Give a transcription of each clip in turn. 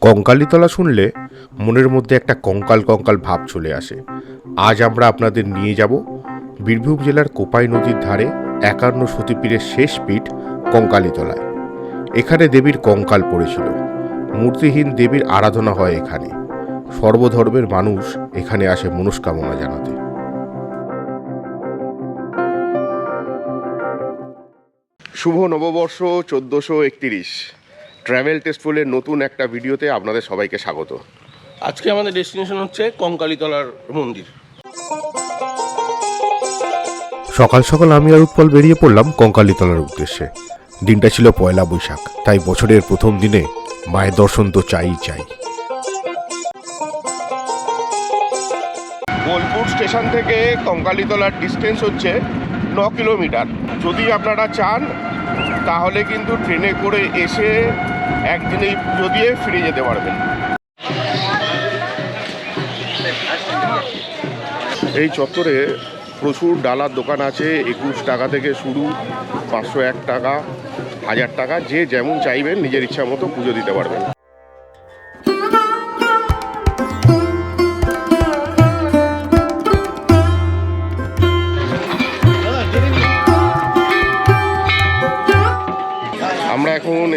কঙ্কালীতলা শুনলে মনের মধ্যে একটা কঙ্কাল কঙ্কাল ভাব চলে আসে। আজ আমরা আপনাদের নিয়ে যাব বীরভূম জেলার কোপাই নদীর ধারে একান্ন সতীপীরের শেষ পীঠ কঙ্কালীতলায়। এখানে দেবীর কঙ্কাল পড়েছিল। মূর্তিহীন দেবীর আরাধনা হয় এখানে। সর্বধর্মের মানুষ এখানে আসে মনস্কামনা জানাতে। শুভ নববর্ষ চোদ্দোশো একতিরিশ। ট্র্যাভেল টেস্টফুলের নতুন একটা ভিডিওতে আপনাদের সবাইকে স্বাগত। আজকে আমাদের ডেস্টিনেশন হচ্ছে কঙ্কালীতলার মন্দির। সকাল সকাল আমি আর উৎপল বেরিয়ে পড়লাম কঙ্কালীতলার উদ্দেশ্যে। দিনটা ছিল পয়লা বৈশাখ তাই বছরের প্রথম দিনে মায়ের দর্শন তো চাই চাই। বোলপুর স্টেশন থেকে কঙ্কালীতলার ডিস্টেন্স হচ্ছে ন কিলোমিটার। যদি আপনারা চান তাহলে কিন্তু ট্রেনে করে এসে একদিনেই পুজো দিয়ে ফিরে যেতে পারবেন। এই চত্বরে প্রচুর ডালার দোকান আছে, একুশ টাকা থেকে শুরু, পাঁচশো এক টাকা, হাজার টাকা, যে যেমন চাইবেন, নিজের ইচ্ছা মতো পুজো দিতে পারবেন।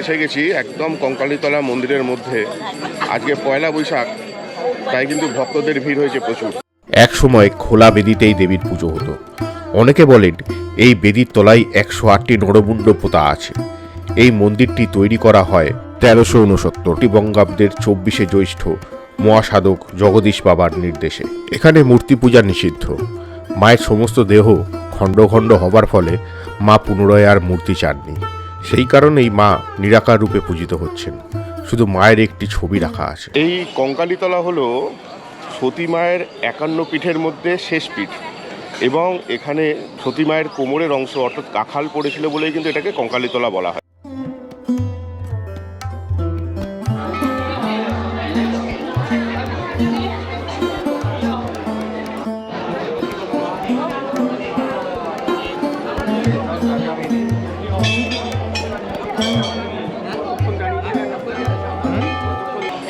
এসে গেছি একদম কঙ্কালীতলা মন্দিরের মধ্যে। আজকে পয়লা বৈশাখ, তাই কিন্তু ভক্তদের ভিড় হয়েছে প্রচুর। এক সময় খোলা বেদিতেই দেবীর পুজো হতো। অনেকে বলেন, এই বেদির তলায় একশো আটটি নরমুণ্ড পোতা আছে। এই মন্দিরটি তৈরি করা হয় তেরোশো উনসত্তরটি বঙ্গাব্দের চব্বিশে জ্যৈষ্ঠ মহাসাধক জগদীশ বাবার নির্দেশে। এখানে মূর্তি পূজা নিষিদ্ধ। মায়ের সমস্ত দেহ খণ্ড খণ্ড হবার ফলে মা পুনরায় আর মূর্তি চাননি। সেই কারণেই মা নিরাকার রূপে পূজিত হচ্ছেন। শুধু মায়ের একটি ছবি রাখা আছে। এই কঙ্কালীতলা হল সতী মায়ের একান্ন পীঠের মধ্যে শেষ পীঠ এবং এখানে সতী মায়ের কোমরের অংশ অর্থাৎ কাখাল পড়েছিল বলেই কিন্তু এটাকে কঙ্কালীতলা বলা হয়।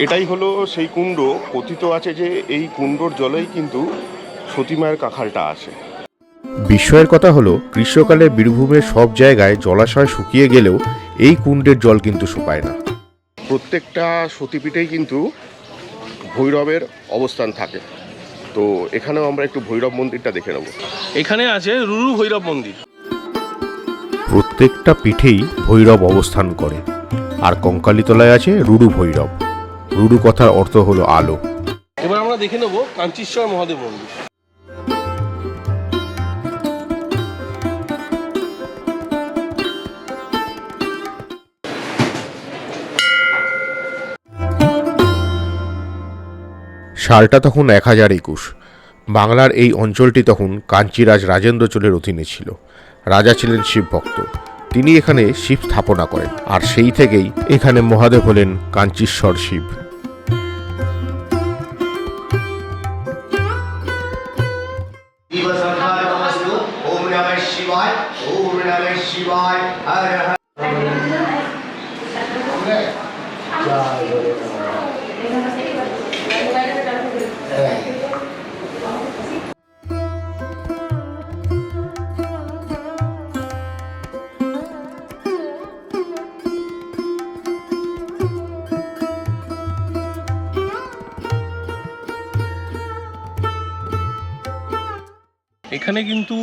এটাই হলো সেই কুণ্ড। কথিত আছে যে এই কুণ্ডর জলেই কিন্তু সতী মায়ের কাখালটা আসে। বিস্ময়ের কথা হলো গ্রীষ্মকালে বীরভূমের সব জায়গায় জলাশয় শুকিয়ে গেলেও এই কুণ্ডের জল কিন্তু শুকায় না। প্রত্যেকটা সতীপীঠেই কিন্তু ভৈরবের অবস্থান থাকে। তো এখানেও আমরা একটু ভৈরব মন্দিরটা দেখে নেব। এখানে আছে রুরু ভৈরব মন্দির। প্রত্যেকটা পিঠেই ভৈরব অবস্থান করে। আর কঙ্কালীতলায় আছে রুরু ভৈরব। রুডু কথার অর্থ হলো আলো। এবার আমরা দেখে নেব কাঞ্চীশ্বর মহাদেব মন্দির। সালটা তখন এক হাজার একুশ। বাংলার এই অঞ্চলটি তখন কাঞ্চিরাজ রাজেন্দ্র চোলের অধীনে ছিল। রাজা ছিলেন শিব ভক্ত। তিনি এখানে শিব স্থাপনা করেন। আর সেই থেকেই এখানে মহাদেব হলেন কাঞ্চীশ্বর শিব। 五、六、七、八、九、十。এখানে কিন্তু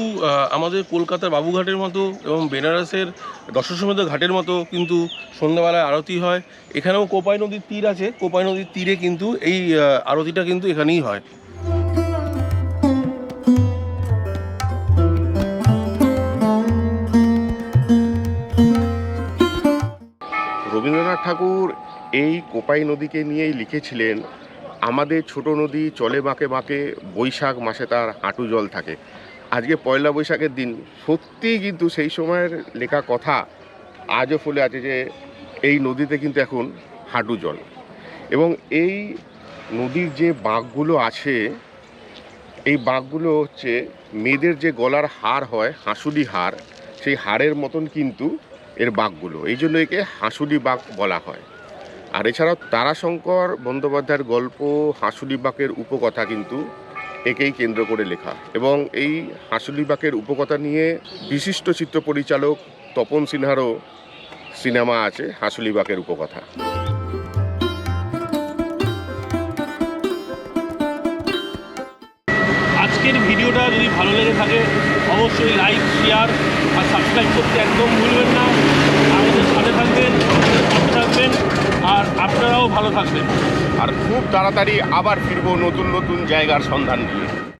আমাদের কলকাতার বাবুঘাটের মতো এবং বেনারসের দশসমেত ঘাটের মতো কিন্তু সন্ধ্যাবেলায় আরতি হয়। এখানেও কোপাই নদীর তীর আছে। কোপাই নদীর তীরে কিন্তু এই আরতিটা কিন্তু এখানেই হয়। রবীন্দ্রনাথ ঠাকুর এই কোপাই নদীকে নিয়েই লিখেছিলেন, আমাদের ছোট নদী চলে বাঁকে বাঁকে, বৈশাখ মাসে তার হাঁটু জল থাকে। আজকে পয়লা বৈশাখের দিন সত্যিই কিন্তু সেই সময়ের লেখা কথা আজও ফলে আছে যে এই নদীতে কিন্তু এখন হাঁটু জল। এবং এই নদীর যে বাঁকগুলো আছে, এই বাঁকগুলো হচ্ছে মেয়েদের যে গলার হার হয়, হাঁসুলি হার সেই হাড়ের মতন কিন্তু এর বাঘগুলো। এই জন্য একে হাঁসুলি বাঘ বলা হয়। আর এছাড়াও তারাশঙ্কর বন্দ্যোপাধ্যায়ের গল্প হাঁসুলি বাঘের উপকথা কিন্তু একেই কেন্দ্র করে লেখা। এবং এই হাঁসুলি বাঘের উপকথা নিয়ে বিশিষ্ট চিত্র পরিচালক তপন সিনহারও সিনেমা আছে হাঁসুলি বাঘের উপকথা। আজকের ভিডিওটা যদি ভালো লেগে থাকে, অবশ্যই লাইক শেয়ার আর সাবস্ক্রাইব করতে একদম ভুলবেন না আমাদের সাথে থাকবেন আমাদের পাশে থাকবেন আর আপনারাও ভালো থাকবেন। আর খুব তাড়াতাড়ি আবার ফিরবো নতুন নতুন জায়গার সন্ধান নিয়ে।